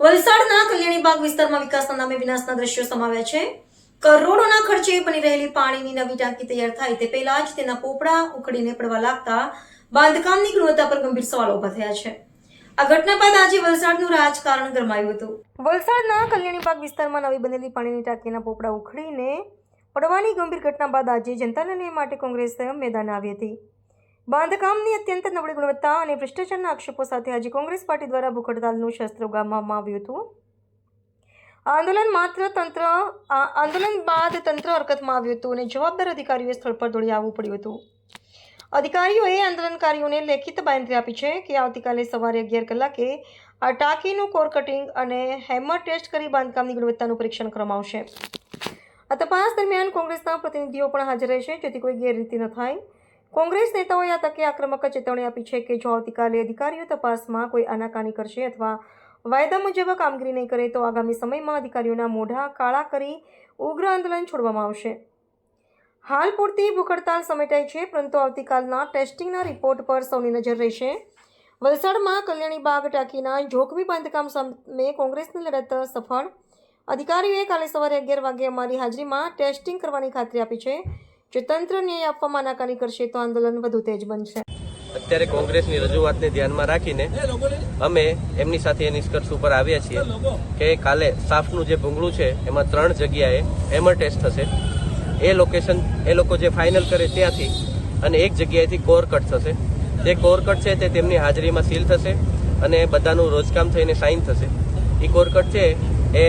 વલસાડના કલ્યાણીબાગ વિસ્તારમાં વિકાસના નામે વિનાશના દ્રશ્યો સમાવ્યા છે. કરોડોના ખર્ચે બની રહેલી પાણીની નવી ટાંકી તૈયાર થાય તે પહેલા જ તેના પોપડા ઉખડીને પડવા લાગતા બાંધકામની ગુણવત્તા પર ગંભીર સવાલો ઊભા થયા છે. આ ઘટના બાદ આજે વલસાડનું રાજકારણ ગરમાયું હતું. વલસાડના કલ્યાણીબાગ વિસ્તારમાં નવી બનેલી પાણીની ટાંકીના પોપડા ઉખડીને પડવાની ગંભીર ઘટના બાદ આજે જનતાને માટે કોંગ્રેસ મેદાન આવી હતી. બાંધકામની અત્યંત નબળી ગુણવત્તા અને ભ્રષ્ટાચારના આક્ષેપો સાથે આજે કોંગ્રેસ પાર્ટી દ્વારા ભૂખ હડતાલનું શસ્ત્ર ઉગામવામાં આવ્યું હતું. આંદોલન માત્ર તંત્ર આંદોલન બાદ તંત્ર હરકતમાં આવ્યું હતું અને જવાબદાર અધિકારીઓએ સ્થળ પર દોડી આવવું પડ્યું હતું. અધિકારીઓએ આંદોલનકારીઓને લેખિત બાંયધરી આપી છે કે આવતીકાલે સવારે અગિયાર કલાકે આ ટાંકીનું કોર કટિંગ અને હેમર ટેસ્ટ કરી બાંધકામની ગુણવત્તાનું પરીક્ષણ કરવામાં આવશે. આ તપાસ દરમિયાન કોંગ્રેસના પ્રતિનિધિઓ પણ હાજર રહેશે, જેથી કોઈ ગેરરીતિ ન થાય. કોંગ્રેસ નેતાઓએ આ તકે આક્રમક ચેતવણી આપી છે કે જો આવતીકાલે અધિકારીઓ તપાસમાં કોઈ આનાકાની કરશે અથવા વાયદા મુજબ કામગીરી નહીં કરે તો આગામી સમયમાં અધિકારીઓના મોઢા કાળા કરી ઉગ્ર આંદોલન છોડવામાં આવશે. હાલ પૂરતી ભૂખડતાલ સમેટાઈ છે, પરંતુ આવતીકાલના ટેસ્ટિંગના રિપોર્ટ પર સૌની નજર રહેશે. વલસાડમાં કલ્યાણી બાગ ટાંકીના જોખમી બાંધકામ સામે કોંગ્રેસની લડત સફળ. અધિકારીઓએ કાલે સવારે અગિયાર વાગે અમારી હાજરીમાં ટેસ્ટિંગ કરવાની ખાતરી આપી છે. જો તંત્ર ન્યાય આપવામાં નાકાની કરશે તો આંદોલન વધુ તેજ બનશે. અત્યારે કોંગ્રેસની રજૂઆતને ધ્યાનમાં રાખીને અમે એમની સાથે એ નિષ્કર્ષ ઉપર આવ્યા છીએ કે કાલે સાફનું જે ભૂંગળું છે, એમાં ત્રણ જગ્યાએ હેમર ટેસ્ટ થશે. એ લોકેશન એ લોકો જે ફાઇનલ કરે ત્યાંથી અને એક જગ્યાએથી કોર કટ થશે. જે કોર કટ છે તે તેમની હાજરીમાં સીલ થશે અને બધાનું રોજકામ થઈને સાઇન થશે. એ કોરકટ છે એ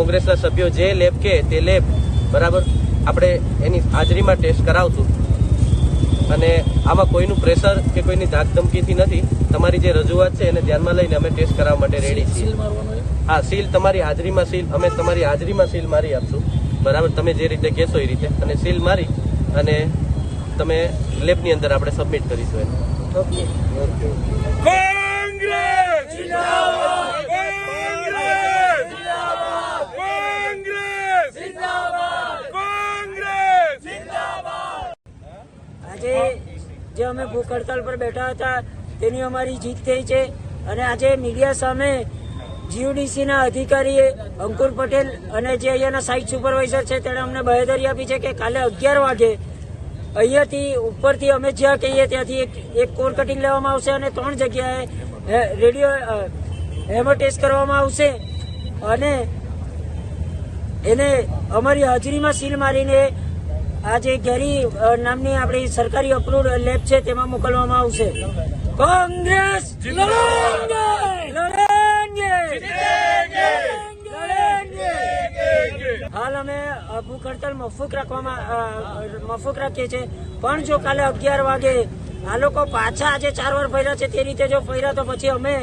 કોંગ્રેસના સભ્યો જે લેબ કે તે લેબ બરાબર? આપણે એની હાજરીમાં ટેસ્ટ કરાવશું. અને આમાં કોઈનું પ્રેશર કે કોઈની ધાકધમકીથી નથી. તમારી જે રજૂઆત છે એને ધ્યાનમાં લઈને અમે ટેસ્ટ કરાવવા માટે રેડી છીએ. હા સીલ તમારી હાજરીમાં સીલ અમે તમારી હાજરીમાં સીલ મારી આપશું. બરાબર તમે જે રીતે કહેશો એ રીતે. અને સીલ મારી અને તમે લેબની અંદર આપણે સબમિટ કરીશું એને. ઓકે. ઓકે કોંગ્રેસ જિંદાબાદ કોંગ્રેસ જિંદાબાદ કોંગ્રેસ આજે જે અમે ભૂખ હડતાલ પર બેઠા હતા, તેની અમારી જીત થઈ છે. અને આજે મીડિયા સામે જીયુડીસીના અધિકારીએ અંકુર પટેલ અને જે અહીંયાના સાઇટ સુપરવાઇઝર છે, તેણે અમને બાહેધરી આપી છે કે કાલે અગિયાર વાગે અહીંયાથી ઉપરથી અમે જ્યાં કહીએ ત્યાંથી એક એક કોર કટિંગ લેવામાં આવશે અને ત્રણ જગ્યાએ રેડિયો હેમર ટેસ્ટ કરવામાં આવશે. અને એને અમારી હાજરીમાં સીલ મારીને આ જે ગેરી નામની આપણી સરકારી અપ્રુવડ લેબ છે તેમાં મોકલવામાં આવશે. કોંગ્રેસ! હાલ અમે ભૂખ હડતાલ મફૂક રાખવામાં મફૂક રાખીએ છીએ. પણ જો કાલે અગિયાર વાગે આ લોકો પાછા આજે ચાર વાર ફર્યા છે તે રીતે જો ફર્યા તો પછી અમે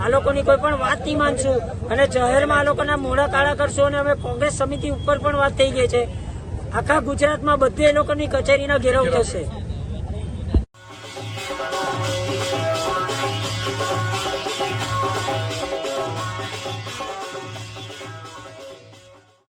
આ લોકોની કોઈ પણ વાત નહીં માનશું. અને જાહેરમાં આ લોકોના મોઢા કાળા કરશું અને અમે કોંગ્રેસ સમિતિ ઉપર પણ વાત થઈ ગઈ છે. આખા ગુજરાતમાં બધે એ લોકોની કચેરીનો ઘેરાવ થશે.